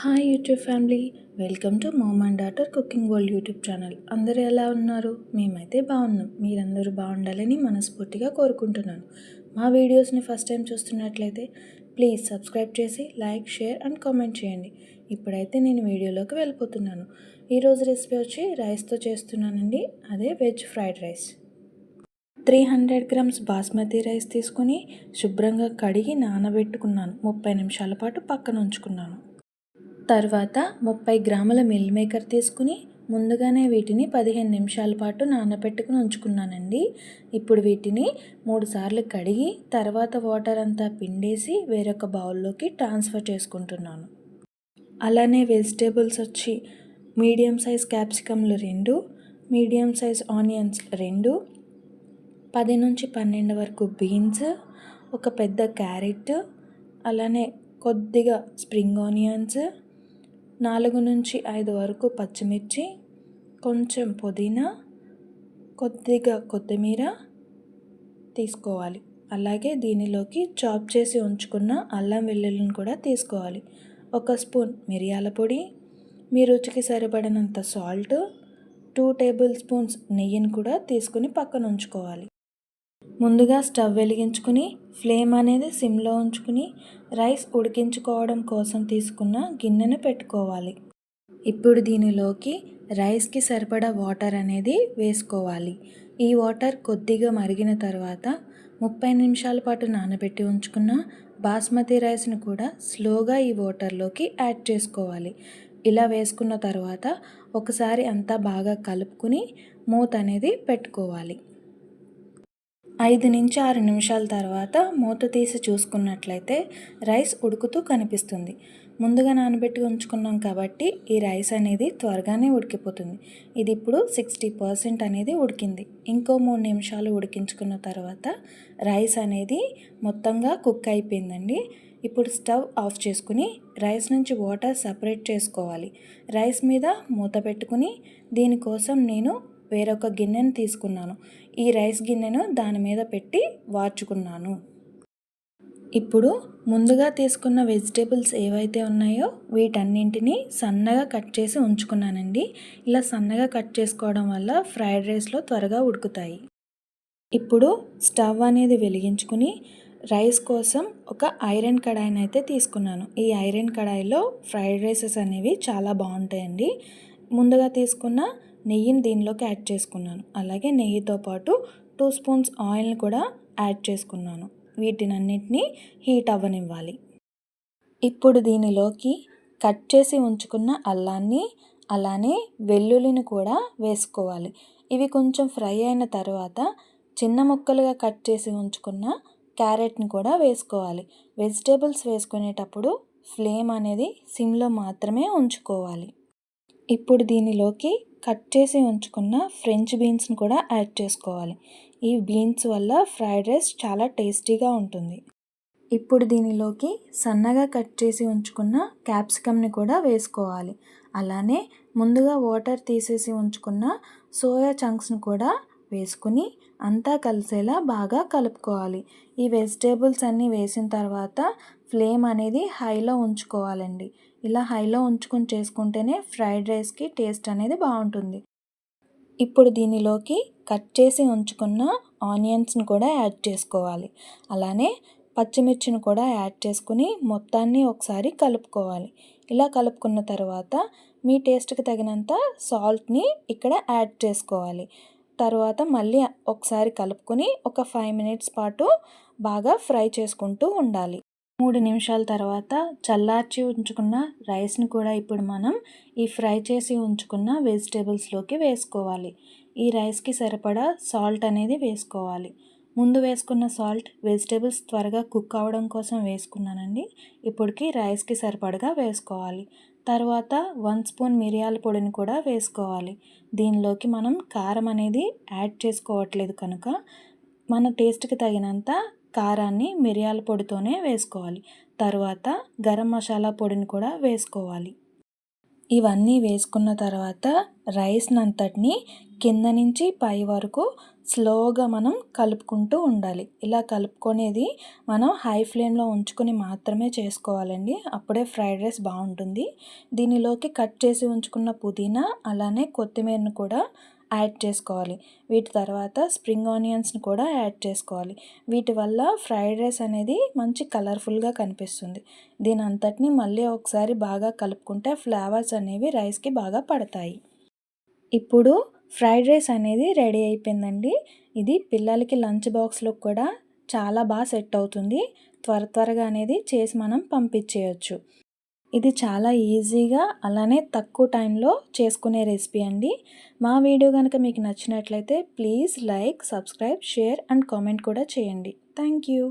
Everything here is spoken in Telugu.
Hi YouTube family welcome to mom and daughter cooking world YouTube channel. అందరూ ఎలా ఉన్నారు? మేమైతే బాగున్నాం. మీరందరూ బాగుండాలని మనస్ఫూర్తిగా కోరుకుంటున్నాను. మా వీడియోస్ని ఫస్ట్ టైం చూస్తున్నట్లయితే ప్లీజ్ సబ్స్క్రైబ్ చేసి లైక్ షేర్ అండ్ కామెంట్ చేయండి. ఇప్పుడైతే నేను వీడియోలోకి వెళ్ళిపోతున్నాను. ఈరోజు రెసిపీ వచ్చి రైస్తో చేస్తున్నానండి. అదే veg fried rice. Three hundred grams basmati rice తీసుకుని శుభ్రంగా కడిగి నానబెట్టుకున్నాను. ముప్పై నిమిషాల పాటు పక్కన ఉంచుకున్నాను. తర్వాత ముప్పై గ్రాముల మిల్ మేకర్ తీసుకుని ముందుగానే వీటిని పదిహేను నిమిషాల పాటు నానబెట్టుకుని ఉంచుకున్నానండి. ఇప్పుడు వీటిని మూడు సార్లు కడిగి తర్వాత వాటర్ అంతా పిండేసి వేరొక బౌల్లోకి ట్రాన్స్ఫర్ చేసుకుంటున్నాను. అలానే వెజిటేబుల్స్ వచ్చి మీడియం సైజ్ క్యాప్సికమ్లు రెండు మీడియం సైజ్ ఆనియన్స్ రెండు పది నుంచి పన్నెండు వరకు బీన్స్ ఒక పెద్ద క్యారెట్ అలానే కొద్దిగా స్ప్రింగ్ ఆనియన్స్ నాలుగు నుంచి ఐదు వరకు పచ్చిమిర్చి కొంచెం పుదీనా కొద్దిగా కొత్తిమీర తీసుకోవాలి. అలాగే దీనిలోకి చాప్ చేసి ఉంచుకున్న అల్లం వెల్లుల్లిని కూడా తీసుకోవాలి. ఒక స్పూన్ మిరియాల పొడి మీ రుచికి సరిపడినంత సాల్ట్ టూ టేబుల్ స్పూన్స్ నెయ్యిని కూడా తీసుకుని పక్కన ఉంచుకోవాలి. ముందుగా స్టవ్ వెలిగించుకుని ఫ్లేమ్ అనేది సిమ్లో ఉంచుకుని రైస్ ఉడికించుకోవడం కోసం తీసుకున్న గిన్నెను పెట్టుకోవాలి. ఇప్పుడు దీనిలోకి రైస్కి సరిపడా వాటర్ అనేది వేసుకోవాలి. ఈ వాటర్ కొద్దిగా మరిగిన తర్వాత ముప్పై నిమిషాల పాటు నానబెట్టి ఉంచుకున్న బాస్మతి రైస్ని కూడా స్లోగా ఈ వాటర్లోకి యాడ్ చేసుకోవాలి. ఇలా వేసుకున్న తర్వాత ఒకసారి అంతా బాగా కలుపుకుని మూత అనేది పెట్టుకోవాలి. ఐదు నుంచి ఆరు నిమిషాల తర్వాత మూత తీసి చూసుకున్నట్లయితే రైస్ ఉడుకుతూ కనిపిస్తుంది. ముందుగా నానబెట్టి ఉంచుకున్నాం కాబట్టి ఈ రైస్ అనేది త్వరగానే ఉడికిపోతుంది. ఇది ఇప్పుడు సిక్స్టీ పర్సెంట్ అనేది ఉడికింది. ఇంకో మూడు నిమిషాలు ఉడికించుకున్న తర్వాత రైస్ అనేది మొత్తంగా కుక్ అయిపోయిందండి. ఇప్పుడు స్టవ్ ఆఫ్ చేసుకుని రైస్ నుంచి వాటర్ సపరేట్ చేసుకోవాలి. రైస్ మీద మూత పెట్టుకుని దీనికోసం నేను వేరొక గిన్నెను తీసుకున్నాను. ఈ రైస్ గిన్నెను దాని మీద పెట్టి వార్చుకున్నాను. ఇప్పుడు ముందుగా తీసుకున్న వెజిటేబుల్స్ ఏవైతే ఉన్నాయో వీటన్నింటినీ సన్నగా కట్ చేసి ఉంచుకున్నానండి. ఇలా సన్నగా కట్ చేసుకోవడం వల్ల ఫ్రైడ్ రైస్లో త్వరగా ఉడుకుతాయి. ఇప్పుడు స్టవ్ అనేది వెలిగించుకుని రైస్ కోసం ఒక ఐరన్ కడాయిని అయితే తీసుకున్నాను. ఈ ఐరన్ కడాయిలో ఫ్రైడ్ రైసెస్ అనేవి చాలా బాగుంటాయండి. ముందుగా తీసుకున్న నెయ్యిని దీనిలోకి యాడ్ చేసుకున్నాను. అలాగే నెయ్యితో పాటు టూ స్పూన్స్ ఆయిల్ని కూడా యాడ్ చేసుకున్నాను. వీటినన్నిటినీ హీట్ అవ్వనివ్వాలి. ఇప్పుడు దీనిలోకి కట్ చేసి ఉంచుకున్న అల్లాన్ని అలానే వెల్లుల్లిని కూడా వేసుకోవాలి. ఇవి కొంచెం ఫ్రై అయిన తర్వాత చిన్న ముక్కలుగా కట్ చేసి ఉంచుకున్న క్యారెట్ని కూడా వేసుకోవాలి. వెజిటేబుల్స్ వేసుకునేటప్పుడు ఫ్లేమ్ అనేది సిమ్లో మాత్రమే ఉంచుకోవాలి. ఇప్పుడు దీనిలోకి కట్ చేసి ఉంచుకున్న ఫ్రెంచ్ బీన్స్ని కూడా యాడ్ చేసుకోవాలి. ఈ బీన్స్ వల్ల ఫ్రైడ్ రైస్ చాలా టేస్టీగా ఉంటుంది. ఇప్పుడు దీనిలోకి సన్నగా కట్ చేసి ఉంచుకున్న క్యాప్సికమ్ని కూడా వేసుకోవాలి. అలానే ముందుగా వాటర్ తీసేసి ఉంచుకున్న సోయా చంక్స్ని కూడా వేసుకుని అంతా కలిసేలా బాగా కలుపుకోవాలి. ఈ వెజిటేబుల్స్ అన్నీ వేసిన తర్వాత ఫ్లేమ్ అనేది హైలో ఉంచుకోవాలండి. ఇలా హైలో ఉంచుకొని చేసుకుంటేనే ఫ్రైడ్ రైస్కి టేస్ట్ అనేది బాగుంటుంది. ఇప్పుడు దీనిలోకి కట్ చేసి ఉంచుకున్న ఆనియన్స్ని కూడా యాడ్ చేసుకోవాలి. అలానే పచ్చిమిర్చిని కూడా యాడ్ చేసుకుని మొత్తాన్ని ఒకసారి కలుపుకోవాలి. ఇలా కలుపుకున్న తర్వాత మీ టేస్ట్కి తగినంత సాల్ట్ని ఇక్కడ యాడ్ చేసుకోవాలి. తర్వాత మళ్ళీ ఒకసారి కలుపుకొని ఒక ఫైవ్ మినిట్స్ పాటు బాగా ఫ్రై చేసుకుంటూ ఉండాలి. మూడు నిమిషాల తర్వాత చల్లార్చి ఉంచుకున్న రైస్ని కూడా ఇప్పుడు మనం ఈ ఫ్రై చేసి ఉంచుకున్న వెజిటేబుల్స్లోకి వేసుకోవాలి. ఈ రైస్కి సరిపడా సాల్ట్ అనేది వేసుకోవాలి. ముందు వేసుకున్న సాల్ట్ వెజిటేబుల్స్ త్వరగా కుక్ అవ్వడం కోసం వేసుకున్నానండి. ఇప్పటికి రైస్కి సరిపడగా వేసుకోవాలి. తర్వాత వన్ స్పూన్ మిరియాల పొడిని కూడా వేసుకోవాలి. దీనిలోకి మనం కారం అనేది యాడ్ చేసుకోవట్లేదు కనుక మన టేస్ట్కి తగినంత కారాన్ని మిరియాల పొడితోనే వేసుకోవాలి. తర్వాత గరం మసాలా పొడిని కూడా వేసుకోవాలి. ఇవన్నీ వేసుకున్న తర్వాత రైస్ అంతటిని కింద నుంచి పై వరకు స్లోగా మనం కలుపుకుంటూ ఉండాలి. ఇలా కలుపుకునేది మనం హై ఫ్లేమ్లో ఉంచుకొని మాత్రమే చేసుకోవాలండి. అప్పుడే ఫ్రైడ్ రైస్ బాగుంటుంది. దీనిలోకి కట్ చేసి ఉంచుకున్న పుదీనా అలానే కొత్తిమీరను కూడా యాడ్ చేసుకోవాలి. వీటి తర్వాత స్ప్రింగ్ ఆనియన్స్ని కూడా యాడ్ చేసుకోవాలి. వీటి వల్ల ఫ్రైడ్ రైస్ అనేది మంచి కలర్ఫుల్గా కనిపిస్తుంది. దీని అంతటిని మళ్ళీ ఒకసారి బాగా కలుపుకుంటే ఫ్లేవర్స్ అనేవి రైస్కి బాగా పడతాయి. ఇప్పుడు ఫ్రైడ్ రైస్ అనేది రెడీ అయిపోయిందండి. ఇది పిల్లలకి లంచ్ బాక్స్లో కూడా చాలా బాగా సెట్ అవుతుంది. త్వర త్వరగా అనేది చేసి మనం పంపించేయచ్చు. ఇది చాలా ఈజీగా అలానే తక్కువ టైంలో చేసుకునే రెసిపీ అండి. మా వీడియో కనుక మీకు నచ్చినట్లయితే please like subscribe share and comment కూడా చేయండి. Thank you